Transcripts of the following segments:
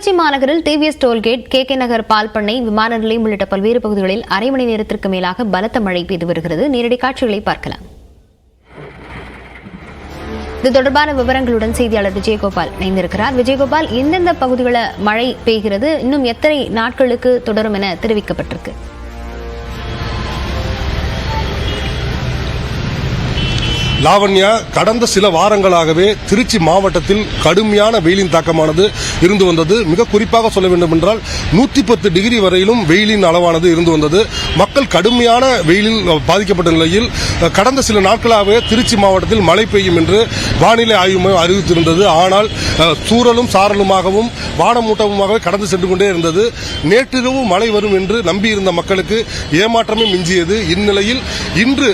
திருச்சி மாநகரில் TVS tollgate K K Nagar பால் பண்ணை விமான நிலையம் உள்ளிட்ட பல்வேறு பகுதிகளில் அரை மணி நேரத்திற்கு மேலாக பலத்த மழை பெய்து வருகிறது. நேரடி காட்சிகளை பார்க்கலாம். இது தொடர்பான விவரங்களுடன் செய்தியாளர் விஜயகோபால் இணைந்திருக்கிறார். விஜயகோபால் எந்தெந்த பகுதிகளில் மழை பெய்கிறது? இன்னும் எத்தனை நாட்களுக்கு தொடரும் என தெரிவிக்கப்பட்டிருக்கு. லாவண்யா கடந்த சில வாரங்களாகவே திருச்சி மாவட்டத்தில் கடுமையான வெயிலின் தாக்கமானது இருந்து வந்தது. மிக குறிப்பாக சொல்ல வேண்டும் என்றால் நூத்தி பத்து டிகிரி வரையிலும் வெயிலின் அளவானது இருந்து வந்தது. மக்கள் கடுமையான வெயிலில் பாதிக்கப்பட்ட நிலையில் கடந்த சில நாட்களாகவே திருச்சி மாவட்டத்தில் மழை பெய்யும் என்று வானிலை ஆய்வு மையம் அறிவித்திருந்தது. ஆனால் சூறலும் சாரலுமாகவும் வானமூட்டமுமாகவே கடந்து சென்று கொண்டே இருந்தது. நேற்றிரவு மழை வரும் என்று நம்பியிருந்த மக்களுக்கு ஏமாற்றமே மிஞ்சியது. இந்நிலையில் இன்று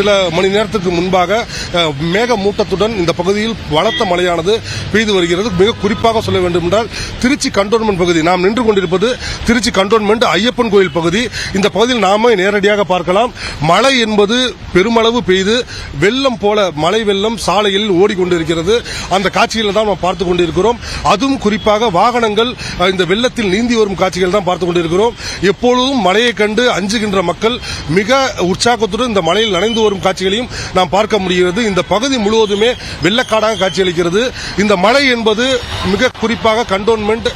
சில மணி நேரத்துக்கு முன்பாக அஹ், மேகமூட்டத்துடன் இந்த பகுதியில் பலத்த மழையானது பெய்து வருகிறது. மிக குறிப்பாக சொல்ல வேண்டும் என்றால் திருச்சி கண்டோன்மெண்ட் பகுதி. நாம் நின்று கொண்டிருப்பது திருச்சி கண்டோன்மெண்ட் ஐயப்பன் கோயில் பகுதி. இந்த பகுதியில் நாம நேரடியாக பார்க்கலாம். மழை என்பது பெருமளவு பெய்து வெள்ளம் போல மழை வெள்ளம் சாலையில் ஓடிக்கொண்டிருக்கிறது. அந்த காட்சிகளை தான் நாம் பார்த்து கொண்டிருக்கிறோம். அதுவும் குறிப்பாக வாகனங்கள் இந்த வெள்ளத்தில் நீந்தி வரும் காட்சிகள் தான் பார்த்து கொண்டிருக்கிறோம். எப்பொழுதும் மழையை கண்டு அஞ்சுகின்ற மக்கள் மிக உற்சாகத்துடன் இந்த மழையில் நனைந்து வரும் காட்சிகளையும் நாம் பார்க்க முடிகிறது. இந்த பகுதி முழுவதுமே வெள்ளக்காடாக காட்சியளிக்கிறது. இந்த மழை என்பது மிக குறிப்பாக கண்டோன்மெண்ட்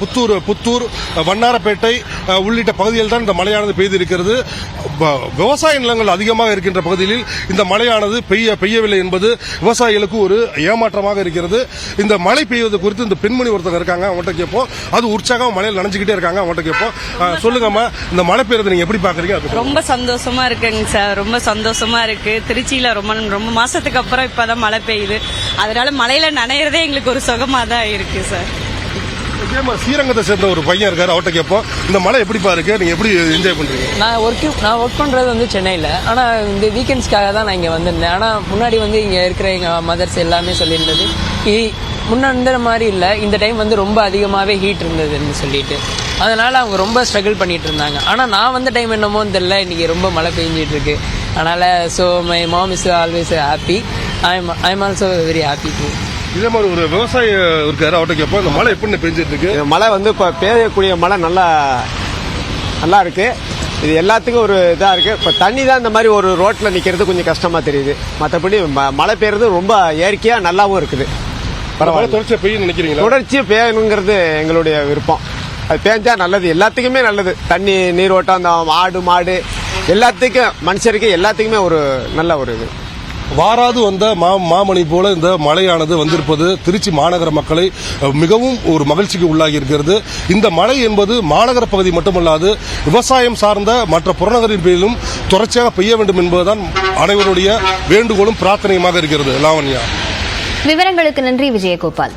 புத்தூர் புத்தூர் வண்ணாரப்பேட்டை உள்ளிட்ட பகுதியில் தான் இந்த மழையானது பெய்திருக்கிறது. விவசாய நிலங்கள் அதிகமாக இருக்கின்ற பகுதியில் இந்த மழையானது பெய்ய பெய்யவில்லை என்பது விவசாயிகளுக்கு ஒரு ஏமாற்றமாக இருக்கிறது. இந்த மழை பெய்வது குறித்து இந்த பெண்மணி ஒருத்தங்க இருக்காங்க அவங்கள்ட்ட கேட்போம். அது உற்சாகம் மழையில் நனைஞ்சுக்கிட்டே இருக்காங்க அவங்கள்ட்ட கேட்போம். சொல்லுங்கம்மா இந்த மழை பெய்யறது நீங்க எப்படி பாக்குறீங்க? ரொம்ப சந்தோஷமா இருக்குங்க சார் ரொம்ப சந்தோஷமா இருக்கு. திருச்சியில ரொம்ப ரொம்ப மாசத்துக்கு அப்புறம் இப்பதான் மழை பெய்யுது. அதனால மழையில நனையிறதே எங்களுக்கு ஒரு சுகமா தான் இருக்கு சார். இதே மாதிரி ஸ்ரீரங்கத்தை சேர்ந்த ஒரு பையன் இருக்காரு அவர்கிட்ட கேட்போம். இந்த மழை எப்படிப்பா இருக்கு? நீங்க எப்படி என்ஜாய் பண்றீங்க? நான் ஒர்க் நான் ஒர்க் பண்ணுறது வந்து சென்னையில். ஆனால் இந்த வீக்கெண்ட்ஸ்க்காக தான் நான் இங்கே வந்திருந்தேன். ஆனால் முன்னாடி வந்து இங்கே இருக்கிற எங்கள் மதர்ஸ் எல்லாமே சொல்லியிருந்தது. இ- இருந்த மாதிரி இல்லை. இந்த டைம் வந்து ரொம்ப அதிகமாகவே ஹீட் இருந்ததுன்னு சொல்லிட்டு. அதனால அவங்க ரொம்ப ஸ்ட்ரகிள் பண்ணிட்டு இருந்தாங்க. ஆனால் நான் வந்த டைம் என்னமோ தெரில இன்னைக்கு ரொம்ப மழை பெஞ்சிட்டு இருக்கு. அதனால so my mom is always happy I am I am also very happy to இதே மாதிரி ஒரு விவசாயி இருக்காரு அவர்கிட்ட கேட்போம் இந்த மழை எப்படி பெஞ்சிட்டு இருக்கு மழை வந்து இப்போ பெய்யக்கூடிய மழை நல்லா நல்லா இருக்கு. இது எல்லாத்துக்கும் ஒரு இதாக இருக்கு. இப்போ தண்ணி தான் இந்த மாதிரி ஒரு ரோட்டில் நிற்கிறது கொஞ்சம் கஷ்டமா தெரியுது. மற்றபடி ம- மழை பெய்யறது ரொம்ப இயற்கையாக நல்லாவும் இருக்குது. மழை தொடர்ச்சியா பெய்யும் நினைக்கிறீங்களா? தொடர்ச்சி பெய்யணுங்கிறது எங்களுடைய விருப்பம். அது பேஞ்சா நல்லது. எல்லாத்துக்குமே நல்லது. தண்ணி நீரோட்டம் அந்த ஆடு மாடு எல்லாத்துக்கும் மனுஷருக்கு எல்லாத்துக்குமே ஒரு நல்ல ஒரு இது. வாராது வந்த மா மாமணி போல இந்த மழையானது வந்திருப்பது திருச்சி மாநகர மக்களை மிகவும் ஒரு மகிழ்ச்சிக்கு உள்ளாகி இருக்கிறது. இந்த மழை என்பது மாநகர பகுதி மட்டுமல்லாது விவசாயம் சார்ந்த மற்ற புறநகரின் பேரிலும் தொடர்ச்சியாக பெய்ய வேண்டும் என்பதுதான் அனைவருடைய வேண்டுகோளும் பிரார்த்தனையுமாக இருக்கிறது. லாவண்யா. விவரங்களுக்கு நன்றி விஜயகோபால்.